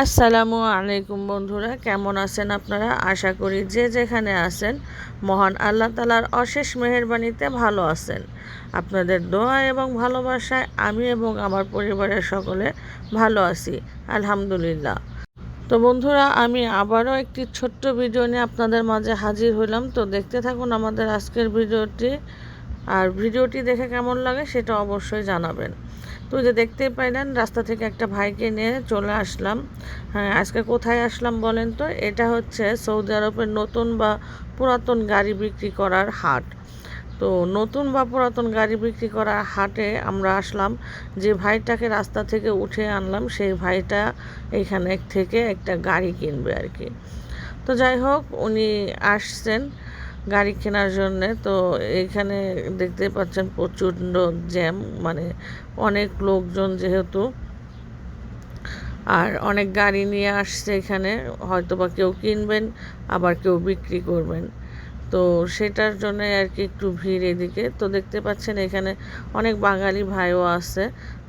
আসসালামু আলাইকুম বন্ধুরা, কেমন আছেন আপনারা? আশা করি যে যেখানে আছেন, মহান আল্লাহ তালার অশেষ মেহেরবানিতে ভালো আছেন। আপনাদের দোয়া এবং ভালোবাসায় আমি এবং আমার পরিবারের সকলে ভালো আছি, আলহামদুলিল্লাহ। তো বন্ধুরা, আমি আবারও একটি ছোট্ট ভিডিও নিয়ে আপনাদের মাঝে হাজির হলাম তো দেখতে থাকুন আমাদের আজকের ভিডিওটি, আর ভিডিওটি দেখে কেমন লাগে সেটা অবশ্যই জানাবেন। তো যে দেখতেই পাইলেন, রাস্তা থেকে একটা ভাইকে নিয়ে চলে আসলাম। হ্যাঁ আজকে কোথায় আসলাম বলেন তো? এটা হচ্ছে সৌদি আরবের নতুন বা পুরাতন গাড়ি বিক্রি করার হাট। তো নতুন বা পুরাতন গাড়ি বিক্রি করার হাটে আমরা আসলাম, যে ভাইটাকে রাস্তা থেকে উঠে আনলাম, সেই ভাইটা এখানে থেকে একটা গাড়ি কিনবে আর কি। তো যাই হোক, উনি আসছেন। গাড়ি কেনার জন্যে। তো এখানে দেখতে পাচ্ছেন প্রচণ্ড জ্যাম মানে অনেক লোকজন যেহেতু। আর অনেক গাড়ি নিয়ে আসছে এখানে হয়তো বা কেউ কিনবেন, আবার কেউ বিক্রি করবেন। তো সেটার জন্য আর কি একটু ভিড় এদিকে। তো দেখতে পাচ্ছেন এখানে অনেক বাঙালি ভাইও আছে,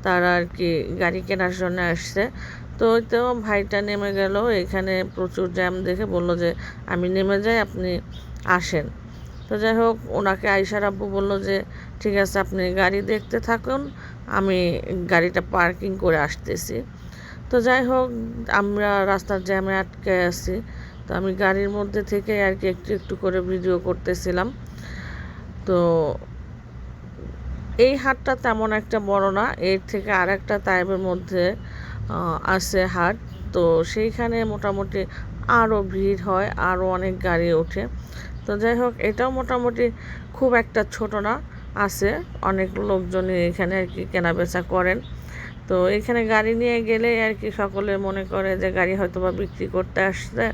তারা আর কি গাড়ি কেনার জন্য আসছে। তো তো ভাইটা নেমে গেল, এখানে প্রচুর জ্যাম দেখে বলল যে, আমি নেমে যাই, আপনি আসেন। তো যাই হোক, ওনাকে আইসার আব্বু বলল যে, ঠিক আছে, আপনি গাড়ি দেখতে থাকুন, আমি গাড়িটা পার্কিং করে আসতেছি। তো যাই হোক, আমরা রাস্তার জ্যামে আটকে আছি। তো আমি গাড়ির মধ্যে থেকে আর কি একটু একটু করে ভিডিও করতেছিলাম। তো এই হাটটা তেমন একটা বড় না, এর থেকে আর একটা তাইবের মধ্যে আছে হাট। তো সেইখানে মোটামুটি আরও ভিড় হয় আরও অনেক গাড়ি ওঠে। তো যাই হোক, এটাও মোটামুটি খুব একটা ছোট না, আছে। অনেক লোকজনই এখানে আর কি কেনাবেচা করেন। তো এখানে গাড়ি নিয়ে গেলে আর কি সকলে মনে করে যে গাড়ি হয়তো বা বিক্রি করতে আসছে,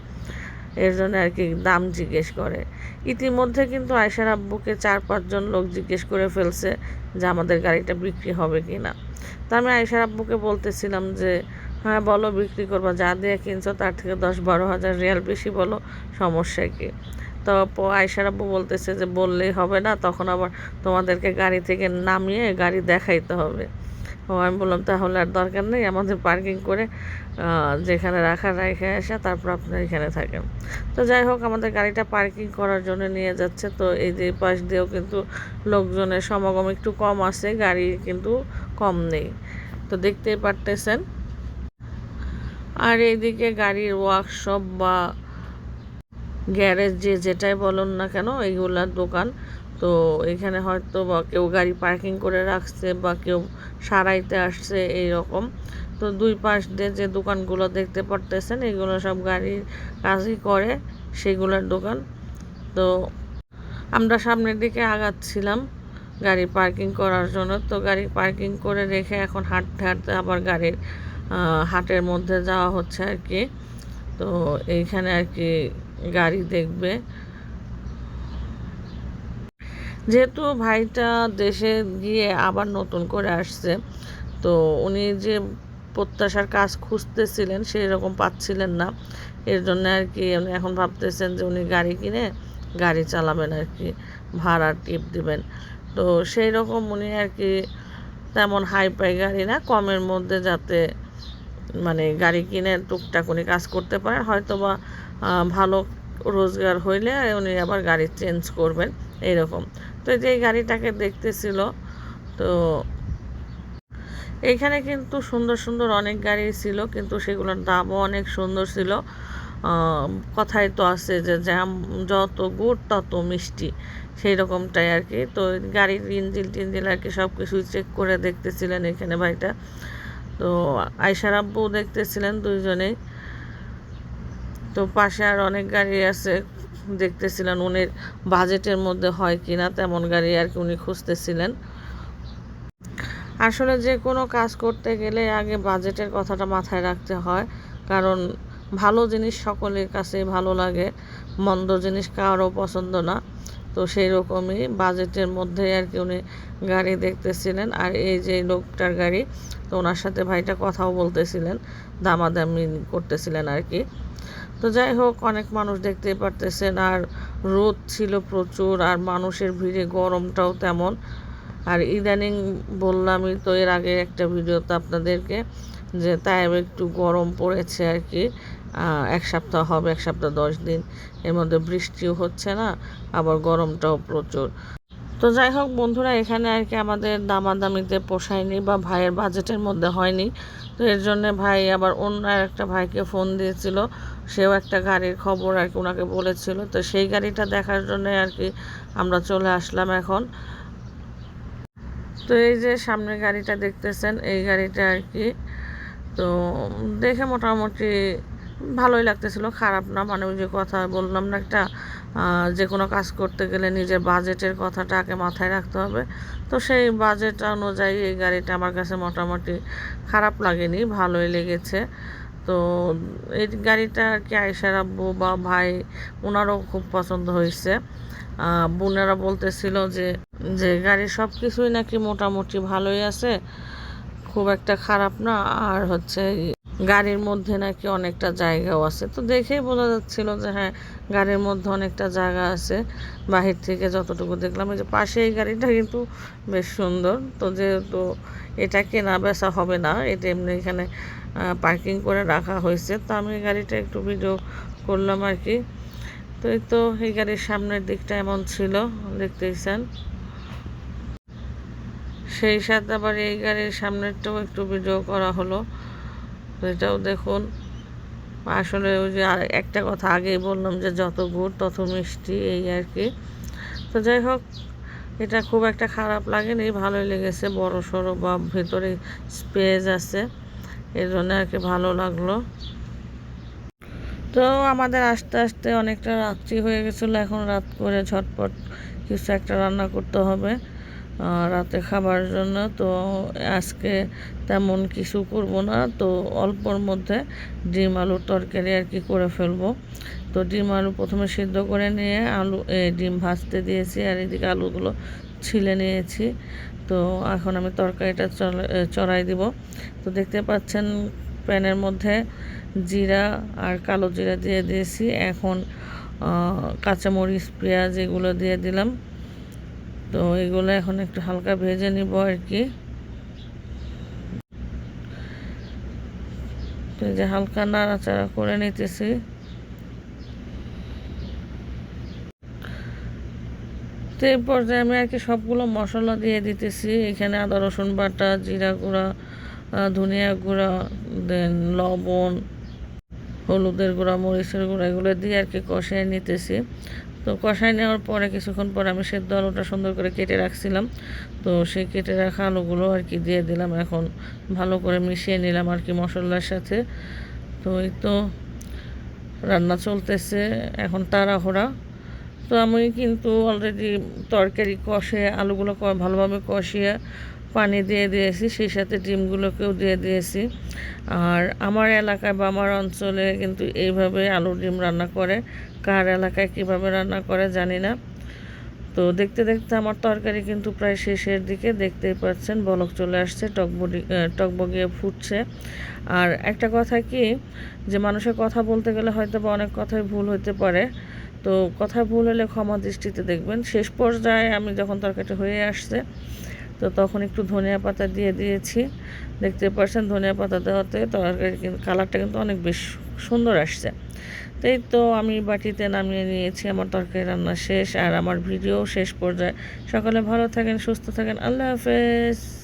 এর জন্য আর কি দাম জিজ্ঞেস করে। ইতিমধ্যে কিন্তু আয়সার আব্বুকে চার পাঁচজন লোক জিজ্ঞেস করে ফেলছে যে আমাদের গাড়িটা বিক্রি হবে কি না তা আমি আয়সার আব্বুকে বলতেছিলাম যে হ্যাঁ বলো, বিক্রি করবা। যা দিয়ে কিনছো তার থেকে দশ, বারো হাজার রিয়াল বেশি বলো, সমস্যা কি? তো আয়সার আব্বু বলতেছে যে বললেই হবে না, তখন আবার তোমাদেরকে গাড়ি থেকে নামিয়ে গাড়ি দেখাইতে হবে। ও, আমি বললাম, তাহলে আর দরকার নেই, আমাদের পার্কিং করে যেখানে রাখা রেখে আসা, তারপর আপনার এখানে থাকেন। তো যাই হোক, আমাদের গাড়িটা পার্কিং করার জন্য নিয়ে যাচ্ছে। তো এই যে পাশ দিয়েও কিন্তু লোকজনের সমাগম একটু কম আছে, গাড়ি কিন্তু কম নেই। তো দেখতেই পারতেছেন। আর এইদিকে গাড়ির ওয়ার্কশপ বা গ্যারেজ যে যেটাই বলুন না কেন এইগুলার দোকান। তো এখানে হয়তো বা কেউ গাড়ি পার্কিং করে রাখছে বা কেউ সারাইতে আসছে এই রকম তো দুই পাশ দিয়ে যে দোকানগুলো দেখতে পারতেছেন, এগুলো সব গাড়ির কাজই করে সেগুলোর দোকান। তো আমরা সামনের দিকে আগাচ্ছিলাম গাড়ি পার্কিং করার জন্য। তো গাড়ি পার্কিং করে রেখে এখন হাঁটতে হাঁটতে আবার গাড়ির হাটের মধ্যে যাওয়া হচ্ছে আর কি। তো এইখানে আর কি গাড়ি দেখবে। যেহেতু ভাইটা দেশে গিয়ে আবার নতুন করে আসছে, তো উনি যে প্রত্যাশার কাজ খুঁজতেছিলেন সেই রকম পাচ্ছিলেন না। এর জন্য আর কি উনি এখন ভাবতেছেন যে উনি গাড়ি কিনে গাড়ি চালাবেন আর কি ভাড়া টিপ দিবেন। তো সেই রকম উনি আর কি তেমন হাই পাই গাড়ি না, কমের মধ্যে যাতে মানে গাড়ি কিনে টুকটাক উনি কাজ করতে পারেন। হয়তো বা ভালো রোজগার হইলে উনি আবার গাড়ি চেঞ্জ করবেন, এইরকম। তো যে গাড়িটাকে দেখতেছিল, তো এইখানে কিন্তু সুন্দর সুন্দর অনেক গাড়ি ছিল, কিন্তু সেগুলোর দামও অনেক সুন্দর ছিল। কথাই তো আছে যে জ্যাম যত গুড় তত মিষ্টি সেই রকমটাই আর কি। তো গাড়ির ইঞ্জিল টিঞ্জিল আর কি সব কিছুই চেক করে দেখতেছিলেন এখানে ভাইটা। তো আয়সার আব্বু দেখতেছিলেন দুইজনেই তো পাশে আর অনেক গাড়ি আছে, দেখতেছিলেন উনির বাজেটের মধ্যে হয় কি না তেমন গাড়ি আর কি উনি খুঁজতেছিলেন। আসলে যে কোনো কাজ করতে গেলে আগে বাজেটের কথাটা মাথায় রাখতে হয়, কারণ ভালো জিনিস সকলের কাছে ভালো লাগে, মন্দ জিনিস কারও পছন্দ না। তো সেই রকমই বাজেটের মধ্যে আর কি উনি গাড়ি দেখতেছিলেন। আর এই যে লোকটার গাড়ি, তো ওনার সাথে ভাইটা কথাও বলতেছিলেন, দামাদামি করতেছিলেন আর কি। তো যাই হোক, অনেক মানুষ দেখতেই পারতেছেন, আর রোদ ছিল প্রচুর, আর মানুষের ভিড়ে গরমটাও তেমন। আর ইদানিং বললামই তো এর আগে একটা ভিডিওতে আপনাদেরকে যে তাই একটু গরম পড়েছে আর কি। এক সপ্তাহ হবে, এক সপ্তাহ দশ দিন। এর মধ্যে বৃষ্টিও হচ্ছে না, আবার গরমটাও প্রচুর। তো যাই হোক বন্ধুরা, এখানে আর কি আমাদের দামাদামিতে পোষায়নি বা ভাইয়ের বাজেটের মধ্যে হয়নি। তো এর জন্য ভাই আবার অন্য একটা ভাইকে ফোন দিয়েছিল। সেও একটা গাড়ির খবর আর কি ওনাকে বলেছিল। তো সেই গাড়িটা দেখার জন্য আর কি আমরা চলে আসলাম এখন। তো এই যে সামনের গাড়িটা দেখতেছেন, এই গাড়িটা আর কি। তো দেখে মোটামুটি ভালোই লাগতেছিল, খারাপ না মানে ওই যে কথা বললাম না একটা যে কোনো কাজ করতে গেলে নিজের বাজেটের কথাটা আগে মাথায় রাখতে হবে। তো সেই বাজেট অনুযায়ী এই গাড়িটা আমার কাছে মোটামুটি খারাপ লাগেনি, ভালোই লেগেছে। তো এই গাড়িটা আর কি আয়সার আব্বু বা ভাই ওনারও খুব পছন্দ হয়েছে। বোনেরা বলতেছিল যে যে গাড়ির সব কিছুই নাকি মোটামুটি ভালোই আছে, খুব একটা খারাপ না, আর হচ্ছে গাড়ির মধ্যে নাকি অনেকটা জায়গাও আছে। তো দেখেই বোঝা যাচ্ছিল যে হ্যাঁ গাড়ির মধ্যে অনেকটা জায়গা আছে। বাহির থেকে যতটুকু দেখলাম যে পাশে এই গাড়িটা কিন্তু বেশ সুন্দর। তো যেহেতু এটা কেনা বেচা হবে না, এটা এমনি এখানে পার্কিং করে রাখা হয়েছে, তো আমি গাড়িটা একটু ভিডিও করলাম আর কি। তো এই তো, এই গাড়ির সামনের দিকটা এমন ছিল দেখতেইছেন সেই সাথে আবার এই গাড়ির সামনেরটাও একটু ভিডিও করা হলো। এটাও দেখুন। আসলে ওই যে একটা কথা আগেই বললাম যে যত গুড় তত মিষ্টি, এই আর কি। তো যাই হোক, এটা খুব একটা খারাপ লাগেনি, ভালোই লেগেছে। বড় সড়ো বা ভেতরে স্পেস আছে, এর জন্য আর কি ভালো লাগল। তো আমাদের আস্তে আস্তে অনেকটা রাত্রি হয়ে গেছিল, এখন রাত করে ঝটপট কিছু একটা রান্না করতে হবে। রাতে খাবার জন্য। তো আজকে তেমন কিছু করব না। তো অল্পর মধ্যে ডিম আলুর তরকারি আর কি করে ফেলব। তো ডিম আলু প্রথমে সিদ্ধ করে নিয়ে আলু ডিম ভাজতে দিয়েছি আর এদিকে আলুগুলো ছিলে নিয়েছি। তো এখন আমি তরকারিটা চড়াই দিব। তো দেখতে পাচ্ছেন প্যানের মধ্যে জিরা আর কালো জিরা দিয়ে দিয়েছি। এখন কাঁচামরিচ, পেঁয়াজ এগুলো দিয়ে দিলাম। তো এগুলো এখন একটু হালকা ভেজে নিব আর কি। যে হালকা নাড়াচাড়া করে নিতেছি। তো এই পর্যায়ে আমি আর কি সবগুলো মশলা দিয়ে দিতেছি। এখানে আদা, রসুন বাটা, জিরা গুঁড়া ধনিয়া গুঁড়া দেন লবণ, হলুদের গুঁড়া, মরিচের গুঁড়া, এগুলো দিয়ে আর কি কষিয়ে নিতেছি। তো কষাই নেওয়ার পরে কিছুক্ষণ পরে আমি সেদ্ধ আলুটা সুন্দর করে কেটে রাখছিলাম। তো সেই কেটে রাখা আলুগুলো আর কি দিয়ে দিলাম। এখন ভালো করে মিশিয়ে নিলাম আর কি মশলার সাথে। তো এই তো রান্না চলতেছে। এখন তাড়াহুড়া। তো আমি কিন্তু অলরেডি তরকারি কষে, আলুগুলো ভালোভাবে কষিয়ে পানি দিয়ে দিয়েছি। সেই সাথে ডিমগুলোকেও দিয়ে দিয়েছি। আর আমার এলাকায় বা আমার অঞ্চলে কিন্তু এইভাবে আলু ডিম রান্না করে। কার এলাকায় কীভাবে রান্না করে জানি না। তো দেখতে দেখতে আমার তরকারি কিন্তু প্রায় শেষের দিকে দেখতেই পাচ্ছেন, বলক চলে আসছে টকবডি টকবগিয়ে ফুটছে। আর একটা কথা কি, যে মানুষের কথা বলতে গেলে হয়তো বা অনেক কথাই ভুল হতে পারে। তো কথা ভুল হলে ক্ষমা দৃষ্টিতে দেখবেন। শেষ পর্যায়ে আমি যখন তরকারিটা হয়ে আসছে, তো তখন একটু ধনিয়া পাতা দিয়ে দিয়েছি। দেখতে পাচ্ছেন ধনিয়া পাতা দেওয়াতে তরকারি কালারটা কিন্তু অনেক বেশ সুন্দর আসছে। তো এই তো আমি বাটিতে নামিয়ে নিয়েছি, আমার তরকারি রান্না শেষ আর আমার ভিডিও শেষ পর্যায়ে। সকালে ভালো থাকেন, সুস্থ থাকেন, আল্লাহ হাফেজ।